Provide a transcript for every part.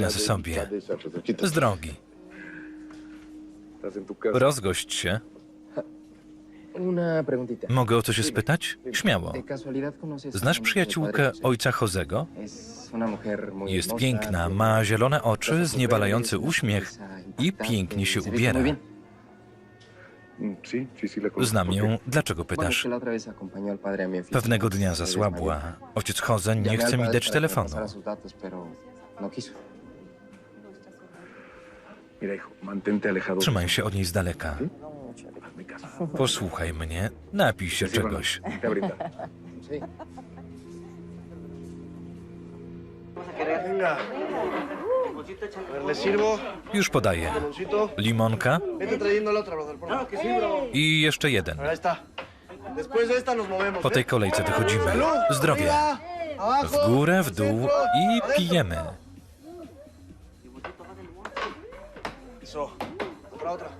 na sobie. Z drogi. Rozgość się. Mogę o coś się spytać? Śmiało. ¿De casualidad conoces a Znasz przyjaciółkę ojca muy Jest piękna, ma zielone oczy, zniewalający uśmiech i pięknie się ubiera. Znam ¿Por ją. Dlaczego pytasz? Pewnego dnia zasłabła. Ojciec Jose nie chce mi dać telefonu. Trzymaj się od niej z daleka. Caso. Posłuchaj mnie, napij się czegoś. Już podaję. Limonka bro. i jeszcze jeden. Po tej ¿eh? kolejce wychodzimy. Zdrowie. W górę, w dół i pijemy.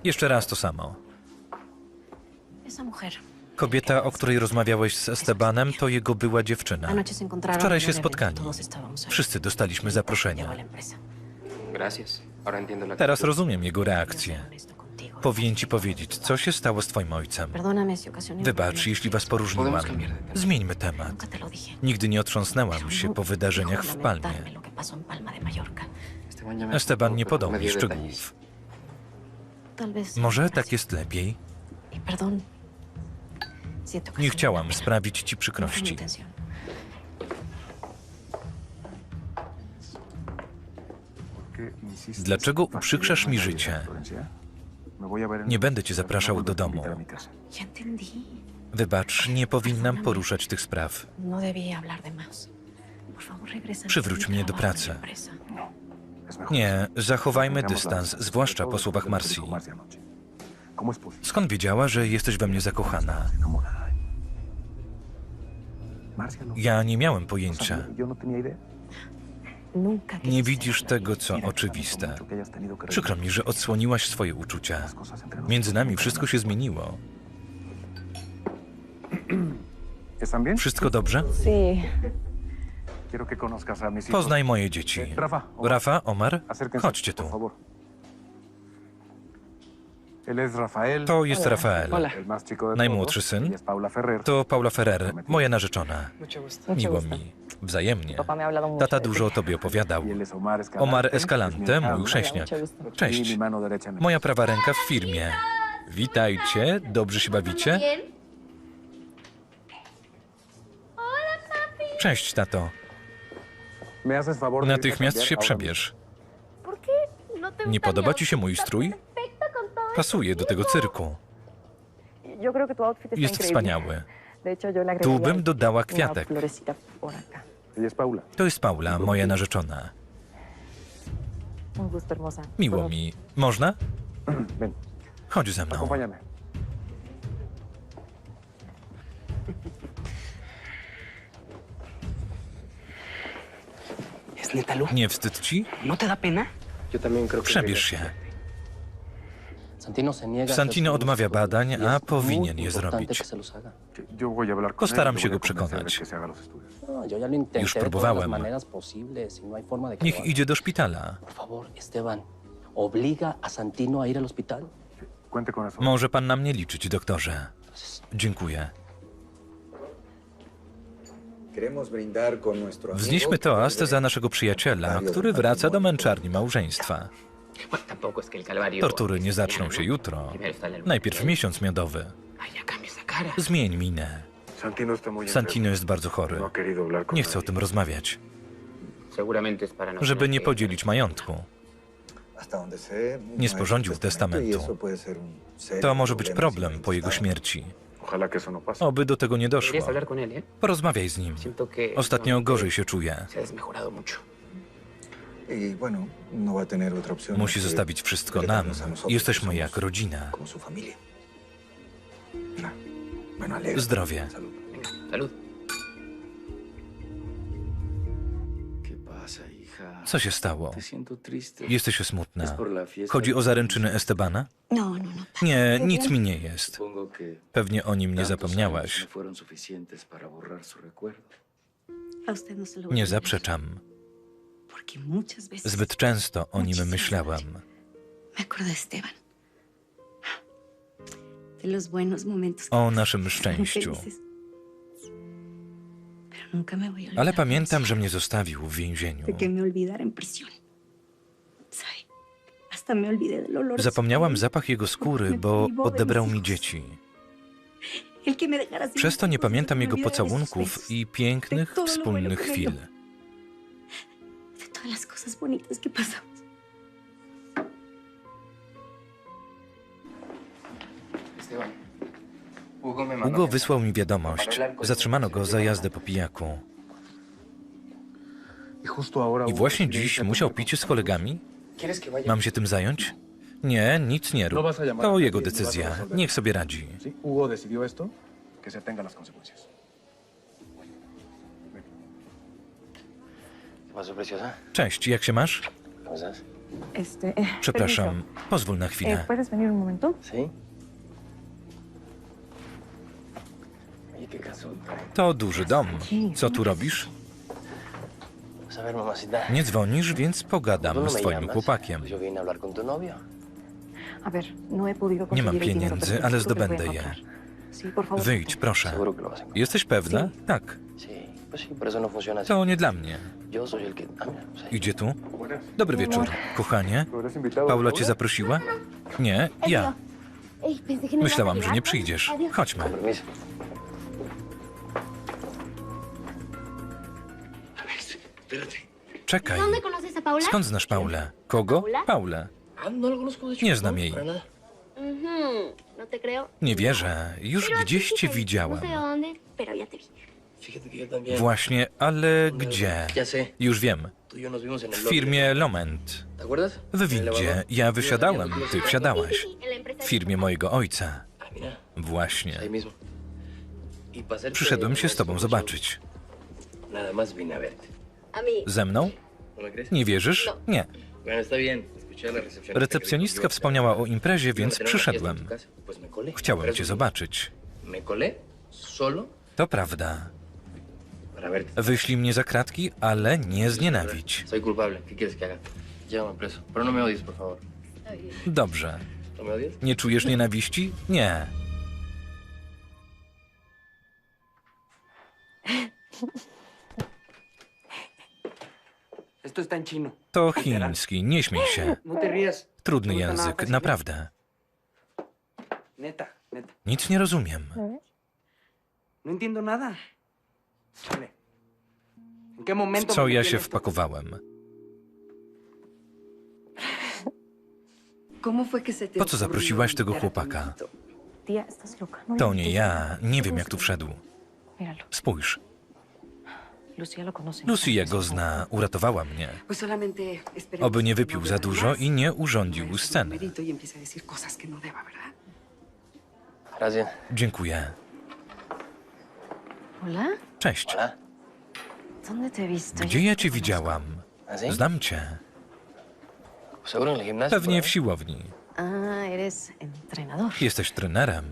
Jeszcze raz to samo. Kobieta, o której rozmawiałeś z Estebanem, to jego była dziewczyna. Encontraron. Wczoraj en się spotkali. Wszyscy dostaliśmy zaproszenia. Teraz rozumiem jego reakcję. Powinien ci powiedzieć, co się stało z twoim ojcem. Wybacz, jeśli was poróżniłam. Zmieńmy temat. Nigdy nie otrząsnęłam się no po wydarzeniach w Palmie. Esteban nie podał no mi szczegółów. Może tak jest lepiej? Nie chciałam sprawić ci przykrości. Dlaczego uprzykrzasz mi życie? Nie będę cię zapraszał do domu. Wybacz, nie powinnam poruszać tych spraw. No. Przywróć mnie do pracy. Nie, zachowajmy dystans, zwłaszcza po słowach Marcji. Skąd wiedziała, że jesteś we mnie zakochana? Ja nie miałem pojęcia. Nie widzisz tego, co oczywiste. Przykro mi, że odsłoniłaś swoje uczucia. Między nami wszystko się zmieniło. Wszystko dobrze? Poznaj moje dzieci. Rafa, Omar, chodźcie tu. To jest Rafael. Najmłodszy syn to Paula Ferrer, moja narzeczona. Miło mi. Wzajemnie. Tata dużo o tobie opowiadał. Omar Escalante, mój chrześniak. Cześć. Moja prawa ręka w firmie. Witajcie, dobrze się bawicie? Cześć, tato. Natychmiast się przebierz. Nie podoba ci się mój strój? Pasuje do tego cyrku. Jest wspaniały. Tu bym dodała kwiatek. acá. To jest Paula, moja narzeczona. Miło mi. Można? Chodź ze mną. Nie wstyd ci? ¿No te da pena? Przebierz się. Santino odmawia badań, y a powinien je zrobić. Postaram się go przekonać. No, Już próbowałem. y no Niech idzie do szpitala. Może pan na mnie liczyć, doktorze. Dziękuję. Wznieśmy toast za naszego przyjaciela, który wraca do męczarni małżeństwa. Tortury nie zaczną się jutro. Najpierw miesiąc miodowy. Zmień minę. Santino jest bardzo chory. Nie chcę o tym rozmawiać, no żeby nie podzielić majątku. Nie sporządził testamentu. To może być problem po jego śmierci. Ojalá que eso no pase. Oby do tego nie doszło. Deberías hablar con él, ¿eh? Porozmawiaj z nim. Siento que... Ostatnio últimamente gorzej się czuje. Se ha desmejorado mucho. Musi zostawić wszystko nam. Jesteśmy jak rodzina. Zdrowie. Venga, salud. Co się stało? Jesteś smutna. Chodzi o zaręczyny Estebana? No, no, no. Nie, nic mi nie jest. Pewnie o nim nie zapomniałaś. Nie zaprzeczam. Zbyt często o nim myślałam. O naszym szczęściu. Ale pamiętam, że mnie zostawił w więzieniu. Zapomniałam zapach jego skóry, bo odebrał mi dzieci. Przez to nie pamiętam jego pocałunków i pięknych, wspólnych chwil. Esteban. Hugo wysłał mi wiadomość. Zatrzymano go za jazdę po pijaku. I właśnie dziś musiał pić z kolegami? Mam się tym zająć? Nie, nic nie rób. To jego decyzja. Niech sobie radzi. ¿Sí? Hugo decidió esto, que se atenga a las consecuencias. ¿Qué pasó, preciosa? Cześć, jak się masz? Przepraszam, pozwól na chwilę. To duży dom. Co tu robisz? Nie dzwonisz, więc ¿Tú pogadam no z twoim chłopakiem. No Nie mam pieniędzy, ale zdobędę je. Wyjdź, proszę. Jesteś pewna? Tak. No. To nie dla mnie. Idzie tu? Dobry wieczór. Kochanie. Paula ¿Paula? cię zaprosiła? Nie, ja. Myślałam, że nie przyjdziesz. Chodźmy. Czekaj. Skąd znasz Paulę? Kogo? Paulę. No hecho. Nie znam jej. nada. No. Nie wierzę. Już gdzieś cię widziałam. No. Właśnie, ale gdzie? Już wiem. Y W firmie Loment. ¿Te acuerdas? W windzie. Ja wysiadałem, ty wsiadałaś. W firmie mojego ojca. Ah, Właśnie. Y Przyszedłem się z tobą zobaczyć. Nada más vine a verte. Ze mną? ¿No? Nie wierzysz? Nie. La recepcionista. que Recepcjonistka wspomniała o imprezie, więc przyszedłem. Chciałem cię zobaczyć. To prawda. Wyślij mnie za kratki, ale nie znienawidź. No. Dobrze. ¿No? Nie czujesz nienawiści? Nie. Esto está en chino. To chiński, nie śmiej się. No te rías. Trudny język, naprawdę. Neta, neta. Nic nie rozumiem. No entiendo nada. Chale. ¿En qué momento W co me ja metí en się esto? wpakowałem? ¿Cómo fue que se te Po co zaprosiłaś tego chłopaka? No To nie ja. Nie wiem, jak tu wszedł. Spójrz. Lucia go zna, uratowała mnie. Oby nie no wypił beba za dużo i nie urządził sceny. y no. Dziękuję. Cześć. Gdzie ja cię widziałam? ¿Ah? Znam cię. Pewnie w siłowni. Ah. Jesteś trenerem.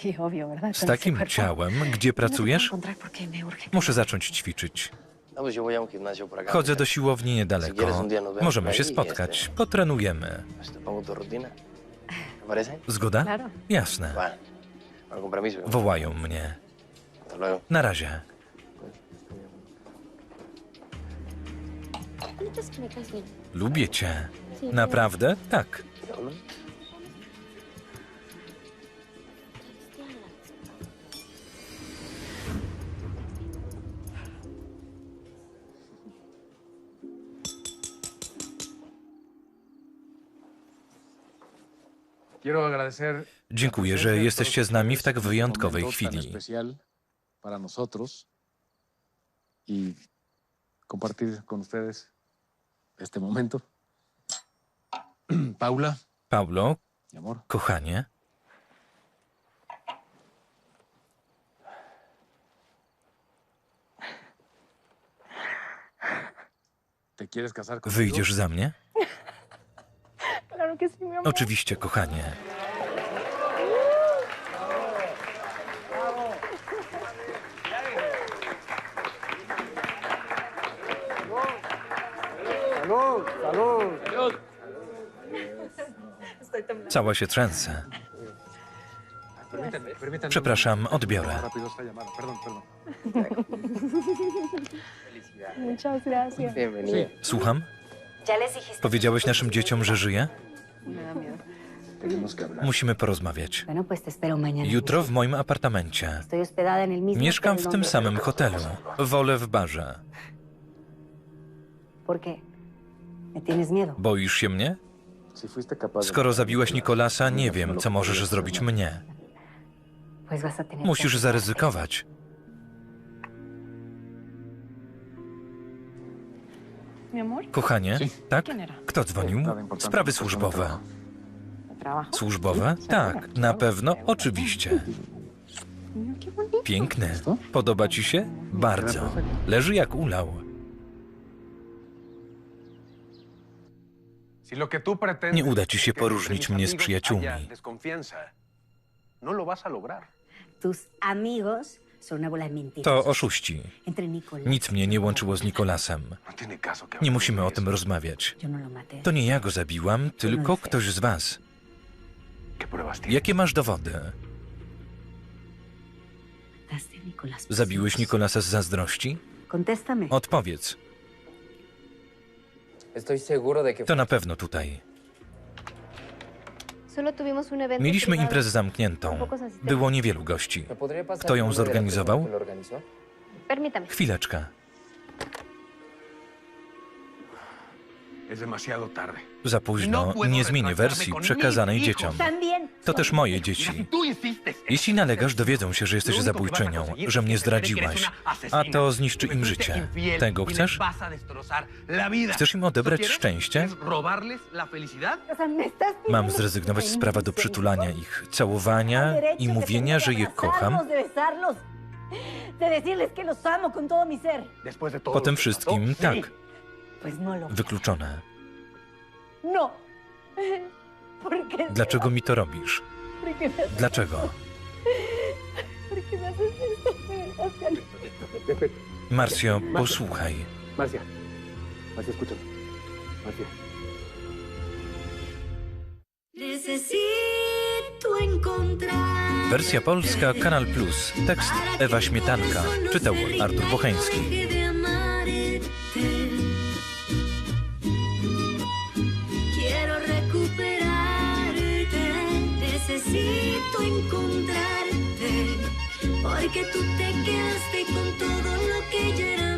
Sí, obvio, ¿verdad? Z Con ese takim cuerpo. ciałem, gdzie ¿Dónde te puedo pracujesz? encontrar porque me urge. Muszę zacząć ćwiczyć. No. Chodzę do siłowni Si niedaleko. Możemy się spotkać. Potrenujemy. Zgoda? Claro. Jasne. Permiso. Wołają mnie. Na razie. Lubię cię. Naprawdę? Tak. Dziękuję, że jesteście z nami w tak wyjątkowej chwili. y. Paula, Paulo, kochanie, wyjdziesz za mnie? Claro que sí, mi amor. Oczywiście, kochanie. Cała się trzęsę. Przepraszam, odbiorę. Słucham? Powiedziałeś naszym dzieciom, że żyje? Musimy porozmawiać. Jutro w moim apartamencie. Mieszkam w tym samym hotelu. Wolę w barze. Boisz się mnie? Skoro zabiłeś Nikolasa, nie wiem, co możesz zrobić mnie. Musisz zaryzykować. Kochanie, tak? Kto dzwonił? Sprawy służbowe. Służbowe? Tak, na pewno, oczywiście. Piękny. Podoba ci się? Bardzo. Leży jak ulał. Nie uda ci się poróżnić mnie z amigos przyjaciółmi. No. To oszuści. Nic mnie nie łączyło z Nikolasem. No Nie musimy o tym rozmawiać. No. To nie ja go zabiłam, tylko ktoś z was. Jakie masz dowody? Zabiłeś. Nikolasa z zazdrości? Odpowiedz. To na pewno tutaj. Mieliśmy imprezę zamkniętą. Było niewielu gości. ¿Me podría pasar Kto ją zorganizował? Chwileczkę. Za późno. Nie zmienię wersji przekazanej dzieciom. To też moje dzieci. Jeśli nalegasz, dowiedzą się, że jesteś zabójczynią, że mnie zdradziłaś, a to zniszczy im życie. Tego chcesz? Chcesz im odebrać szczęście? Mam zrezygnować z prawa do przytulania ich, całowania i mówienia, że je kocham? De besarlos, de decirles que los amo con todo mi ser. Después de todo Po lo tym que wszystkim, tak, no. Wykluczone. No. Dlaczego mi to robisz? Dlaczego? Marsjo, posłuchaj. Marcia. Marcia, escúchame. Marcia. Wersja polska, Kanal Plus. Tekst Ewa Śmietanka. Czytał Artur Bocheński. Porque tú te quedaste con todo lo que yo era